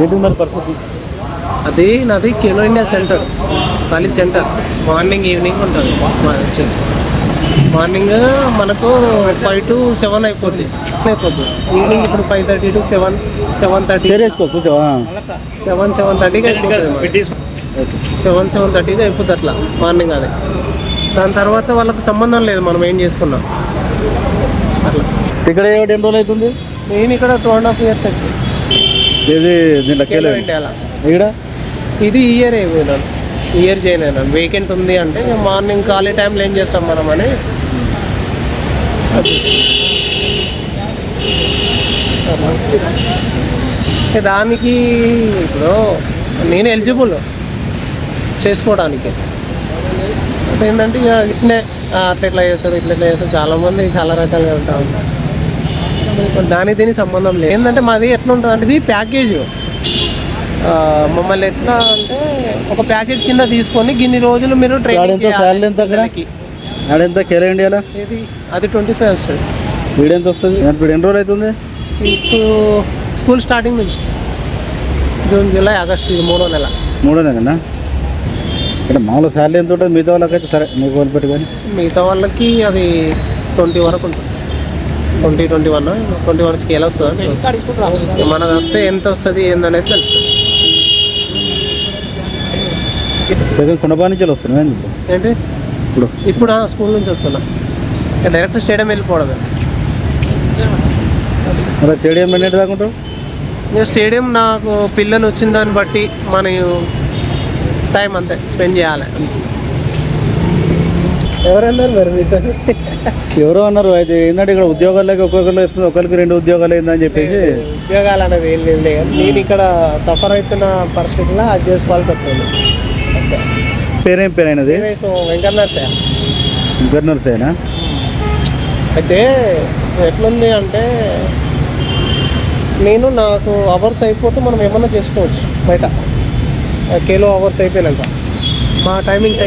ఏంటి మరి పరిస్థితి? అది నాది కెలో ఇండియా సెంటర్ ఖాళీ సెంటర్. మార్నింగ్ ఈవినింగ్ ఉంటుంది. మా- వచ్చేసి. మార్నింగ్ మనకు ఫైవ్ టు సెవెన్ అయిపోద్ది. అయిపోద్ది. ఈవినింగ్ ఇప్పుడు five thirty to seven seven thirty. Seven seven థర్టీకి అయిపోతుంది సెవెన్ సెవెన్ థర్టీకి అయిపోతుంది అట్లా మార్నింగ్ అది. దాని తర్వాత వాళ్ళకి సంబంధం లేదు మనం ఏం చేసుకున్నాం. అట్లా. ఇక్కడ ఎన్ని రోజులు అవుతుంది? నేను ఇక్కడ టూ అండ్ హాఫ్ ఇయర్స్ అయితే ఇది దీంట్లో ఇక్కడ? ఇది ఇయర్ అయిపోయినాను ఇయర్ జాయిన్ అయినాను వీకెండ్ ఉంది అంటే మార్నింగ్ ఖాళీ టైంలో ఏం చేస్తాం మనం అని. దానికి ఇప్పుడు నేను ఎలిజిబుల్ చేసుకోవడానికి. అంటే ఏంటంటే ఇక ఇట్లే అట్లా ఇట్లా చేస్తారు ఇట్లా ఇట్లా చేస్తారు. చాలామంది చాలా రకాలుగా ఉంటా ఉంటారు. దానికి దీనికి సంబంధం లేదు. ఏంటంటే మాది ఎట్లా ఉంటుంది అంటే ఇది ప్యాకేజ్. మమ్మల్ని ఎట్లా అంటే ఒక ప్యాకేజ్ కింద తీసుకొని గిన్ని రోజులు మీరు ఎంత ఎంత కేలో ఇండియాలో ఇది అది ట్వంటీ ఫైవ్ వస్తుంది. వీడెంత వస్తుంది? ఇప్పుడు ఎన్ని రోజులు అవుతుంది? ఇప్పుడు స్కూల్ స్టార్టింగ్ నుంచి. జూన్ జూలై ఆగస్ట్ ఇది మూడో నెల. మూడో నెలనా? ఇక్కడ మామూలు శాలరీ ఎంత ఉంటుంది? మిగతా వాళ్ళకైతే సరే మీకు వాళ్ళు పెట్టుకొని. మిగతా వాళ్ళకి అది ట్వంటీ వరకు ఉంటుంది. Twenty twenty one twenty one scale వస్తుంది మనకు వస్తే ఎంత వస్తుంది ఏందనేది తెలుస్తుంది. కొండపా నుంచి వస్తున్నాయి ఏంటి? ఇప్పుడు. ఇప్పుడు? స్కూల్ నుంచి వస్తున్నా డైరెక్ట్ స్టేడియం వెళ్ళిపోవడమే. మరి స్టేడియం ఎన్ని దాకా ఉంటావు? ఇక స్టేడియం నాకు పిల్లని వచ్చిన దాన్ని బట్టి మనం టైం అంతే స్పెండ్ చేయాలి. ఎవరన్నారు మరి మీతో ఎవరో అన్నారు అయితే ఏంటంటే ఇక్కడ ఉద్యోగాలకి ఒక్కొక్కరు వేసుకుని ఒకరికి రెండు ఉద్యోగాలు అయిందని చెప్పేసి. ఉద్యోగాలు అనేది ఏం లేదు. నేను ఇక్కడ సఫర్ అవుతున్న పరిస్థితుల్లో అది చేసుకోవాల్సి వస్తుంది. పేరేం పేరైనది? So వెంకన్నర్ sir. గవర్నర్సేనా అయితే ఎట్లుంది అంటే నేను నాకు అవర్స్ అయిపోతే మనం ఏమన్నా చేసుకోవచ్చు బయట. కేలో అవర్స్ అయిపోయినాక. మా టైమింగ్